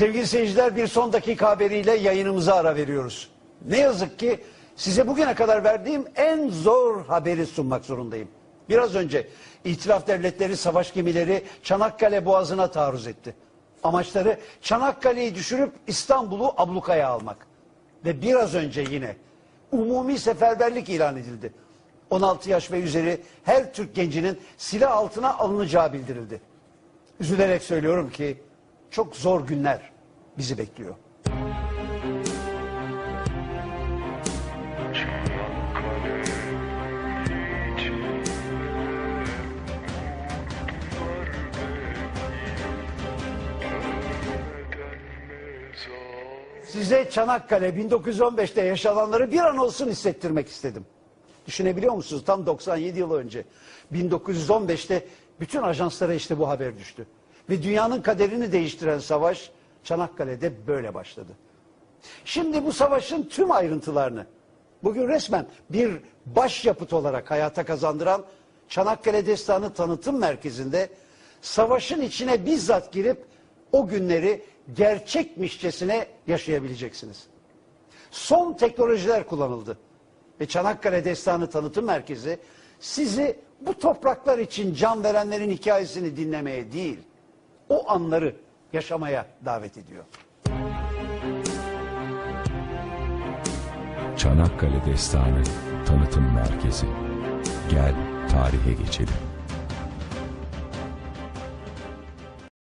Sevgili seyirciler bir son dakika haberiyle yayınımıza ara veriyoruz. Ne yazık ki size bugüne kadar verdiğim en zor haberi sunmak zorundayım. Biraz önce İtilaf Devletleri savaş gemileri Çanakkale Boğazı'na taarruz etti. Amaçları Çanakkale'yi düşürüp İstanbul'u ablukaya almak. Ve biraz önce yine umumi seferberlik ilan edildi. 16 yaş ve üzeri her Türk gencinin silah altına alınacağı bildirildi. Üzülerek söylüyorum ki çok zor günler bizi bekliyor. Size Çanakkale 1915'te yaşananları bir an olsun hissettirmek istedim. Düşünebiliyor musunuz? Tam 97 yıl önce 1915'te bütün ajanslara işte bu haber düştü. Ve dünyanın kaderini değiştiren savaş Çanakkale'de böyle başladı. Şimdi bu savaşın tüm ayrıntılarını bugün resmen bir başyapıt olarak hayata kazandıran Çanakkale Destanı Tanıtım Merkezi'nde savaşın içine bizzat girip o günleri gerçekmişçesine yaşayabileceksiniz. Son teknolojiler kullanıldı. Ve Çanakkale Destanı Tanıtım Merkezi sizi bu topraklar için can verenlerin hikayesini dinlemeye değil, o anları yaşamaya davet ediyor. Çanakkale Destanı Tanıtım Merkezi. Gel tarihe geçelim.